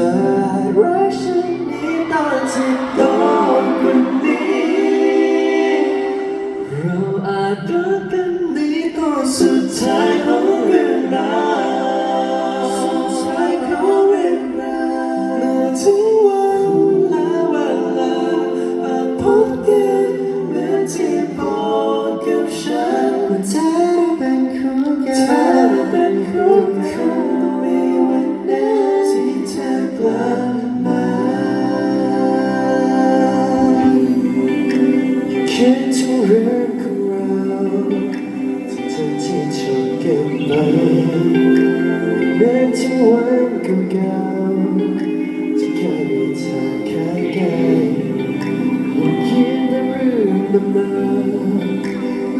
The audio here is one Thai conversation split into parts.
ธอรักฉันนี้ตอนที่ตอนวันนี้เราอาจรักกันนี้ตอนสุดท้ายของเรื่องรา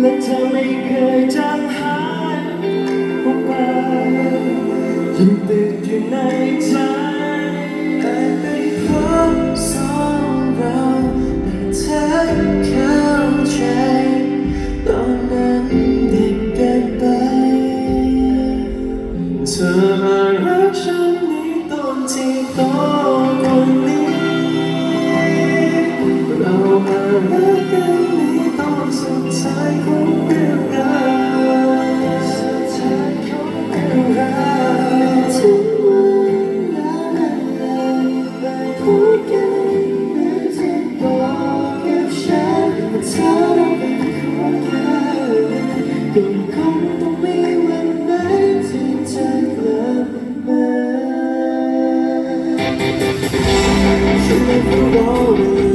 และเธอไม่เคยจางหายออกไปยังติดอยู่ในใจ If you notice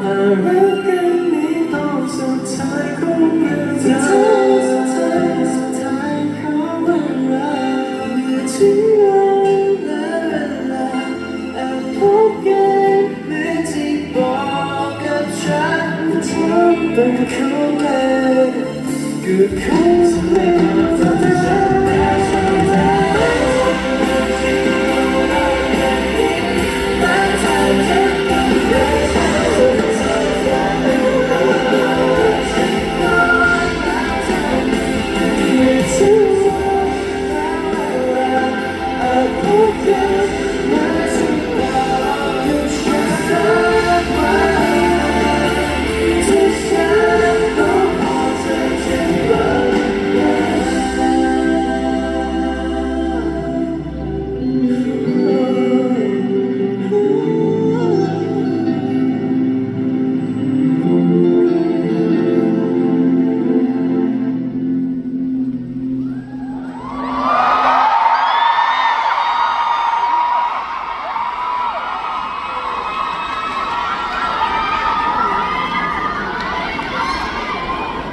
แต่รักกันนี้ต้องสุดท้ายคงเป็นเธอสุดท้ายสุดท้ายเขาเป็รักเหลือทิ้งไว้ละลาแอบพบกันไม่ที่บอกกับฉัทำเป็นเขาเลยคือเขาไม่